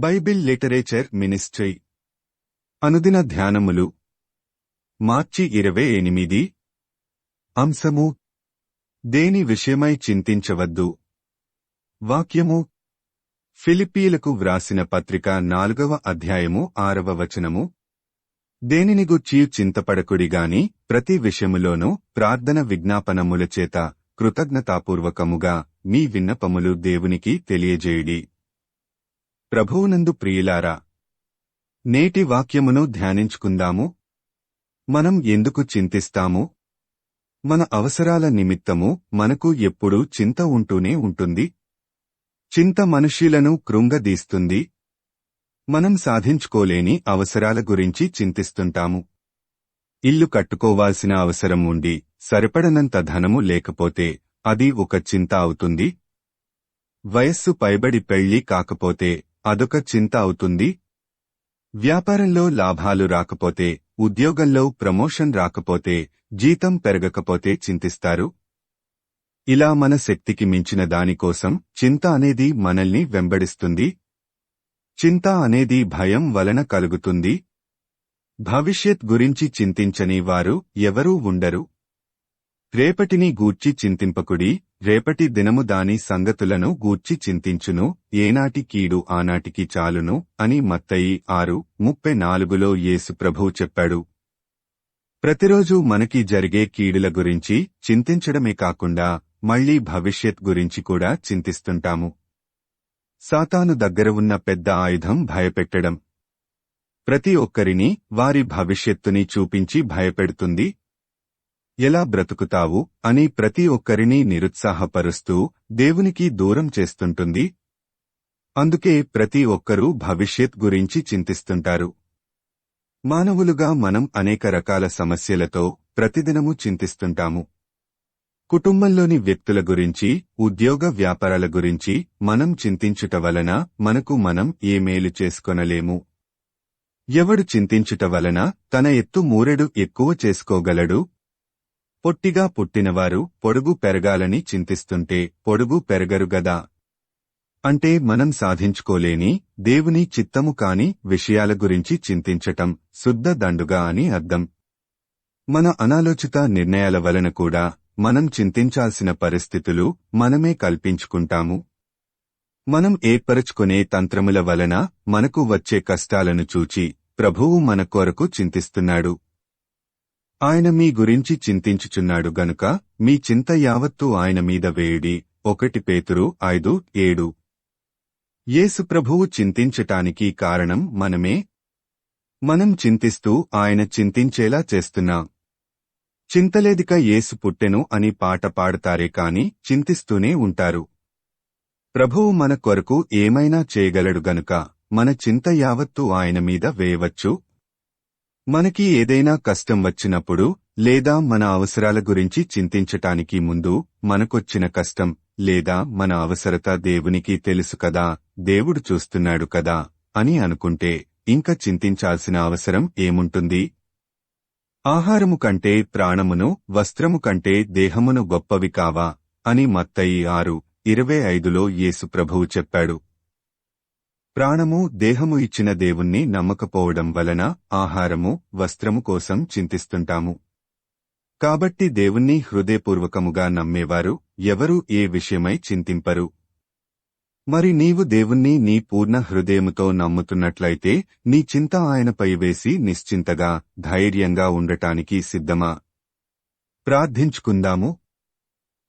Bible literature ministry. అనుదిన ధ్యానములు. మార్చి ఇరవై ఎనిమిది. అంశము. దేని విషయమై చింతించవద్దు. వాక్యము. ఫిలిప్పీలకు వ్రాసిన పత్రిక నాలుగవ అధ్యాయము ఆరవ వచనము. దేనిని గుర్చి చింతపడకుడిగాని ప్రతి విషయములోనూ ప్రార్థన విజ్ఞాపనముల చేత కృతజ్ఞతాపూర్వకముగా మీ విన్నపములు దేవునికి తెలియజేయుడి. ప్రభువునందు ప్రియులారా నేటి వాక్యమును ధ్యానించుకుందాము. మనం ఎందుకు చింతిస్తాము? మన అవసరాల నిమిత్తము మనకు ఎప్పుడూ చింత ఉంటూనే ఉంటుంది. చింత మనుష్యులను కృంగదీస్తుంది. మనం సాధించుకోలేని అవసరాల గురించి చింతిస్తుంటాము. ఇల్లు కట్టుకోవాల్సిన అవసరం ఉండి సరిపడనంత ధనము లేకపోతే అది ఒక చింత అవుతుంది. వయస్సు పైబడి పెళ్ళి కాకపోతే అదొక చింత అవుతుంది. వ్యాపారంలో లాభాలు రాకపోతే ఉద్యోగంలో ప్రమోషన్ రాకపోతే జీతం పెరగకపోతే చింతిస్తారు. ఇలా మన శక్తికి మించిన దానికోసం చింత అనేది మనల్ని వెంబడిస్తుంది. చింత అనేది భయం వలన కలుగుతుంది. భవిష్యత్ గురించి చింతించని వారు ఎవరూ ఉండరు. రేపటిని గూర్చి చింతింపకుడి రేపటి దినము దాని సంగతులను గూర్చి చింతించును ఏనాటి కీడు ఆనాటికి చాలును అని మత్తయి ఆరు ముప్పై నాలుగులో యేసు ప్రభువు చెప్పాడు. ప్రతిరోజు మనకి జరిగే కీడుల గురించి చింతించడమే కాకుండా మళ్ళీ భవిష్యత్ గురించి కూడా చింతిస్తుంటాము. సాతాను దగ్గర ఉన్న పెద్ద ఆయుధం భయపెట్టడం. ప్రతి ఒక్కరిని వారి భవిష్యత్తుని చూపించి భయపెడుతుంది ఎలా బ్రతుకుతావు అని ప్రతి ఒక్కరిని నిరుత్సాహపరుస్తూ దేవునికి దూరం చేస్తుంటుంది. అందుకే ప్రతి ఒక్కరూ భవిష్యత్ గురించి చింతిస్తుంటారు. మానవులుగా మనం అనేక రకాల సమస్యలతో ప్రతిదినము చింతిస్తుంటాము. కుటుంబంలోని వ్యక్తుల గురించి ఉద్యోగ వ్యాపారాల గురించి మనం చింతించుట వలన మనకు మనం ఏ మేలు చేసుకొనలేము. ఎవడు చింతించుట వలన తన ఎత్తు మూరెడు ఎక్కువ చేసుకోగలడు? పొట్టిగా పుట్టినవారు పొడుగు పెరగాలని చింతిస్తుంటే పొడుగు పెరగరు గదా. అంటే మనం సాధించుకోలేని దేవుని చిత్తము కాని విషయాల గురించి చింతించటం శుద్ధ దండుగా అని అర్థం. మన అనాలోచిత నిర్ణయాల వలన కూడా మనం చింతించాల్సిన పరిస్థితులు మనమే కల్పించుకుంటాము. మనం ఏర్పరచుకునే తంత్రముల వలన మనకు వచ్చే కష్టాలను చూచి ప్రభువు మన కొరకు చింతిస్తున్నాడు. ఆయన మీ గురించి చింతించుచున్నాడు గనుక మీ చింత యావత్తు ఆయన మీద వేయుడి. ఒకటి పేతురు ఐదు ఏడు. యేసు ప్రభువు చింతించటానికి కారణం మనమే. మనం చింతిస్తూ ఆయన చింతించేలా చేస్తున్నాం. చింతలేదిక యేసు పుట్టెను అని పాట పాడతారే కాని చింతిస్తూనే ఉంటారు. ప్రభువు మన కొరకు ఏమైనా చేయగలడు గనుక మన చింత యావత్తు ఆయన మీద వేయవచ్చు మనకి ఏదైనా కష్టం వచ్చినప్పుడు లేదా మన అవసరాల గురించి చింతించటానికి ముందు మనకొచ్చిన కష్టం లేదా మన అవసరత దేవునికి తెలుసు కదా దేవుడు చూస్తున్నాడు కదా అని అనుకుంటే ఇంకా చింతించాల్సిన అవసరం ఏముంటుంది? ఆహారము కంటే ప్రాణమును వస్త్రము కంటే దేహమును గొప్పవి కావా అని మత్తయి ఆరు ఇరవై ఐదులో యేసుప్రభువు చెప్పాడు. ప్రాణము దేహము ఇచ్చిన దేవుణ్ణి నమ్మకపోవడం వలన ఆహారము వస్త్రము కోసం చింతిస్తుంటాము. కాబట్టి దేవుణ్ణి హృదయపూర్వకముగా నమ్మేవారు ఎవరూ ఏ విషయమై చింతింపరు. మరి నీవు దేవుణ్ణి నీ పూర్ణ హృదయముతో నమ్ముతున్నట్లయితే నీ చింత ఆయనపై వేసి నిశ్చింతగా ధైర్యంగా ఉండటానికి సిద్ధమా? ప్రార్థించుకుందాము.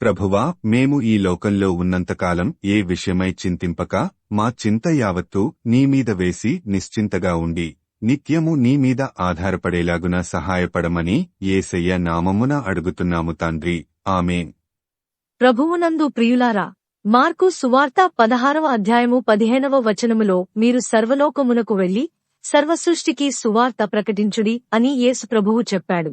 ప్రభువా మేము ఈ లోకంలో ఉన్నంతకాలం ఏ విషయమై చింతింపక మా చింత యావత్తు నీ మీద వేసి నిశ్చింతగా ఉండి నిత్యము నీ మీద ఆధారపడేలాగున సహాయపడమని ఏసయ్య నామమున అడుగుతున్నాము తండ్రి. ఆమెన్. ప్రభువునందు ప్రియులారా మార్కు సువార్త పదహారవ అధ్యాయము పదిహేనవ వచనములో మీరు సర్వలోకమునకు వెళ్ళి సర్వసృష్టికి సువార్త ప్రకటించుడి అని యేసు ప్రభువు చెప్పాడు.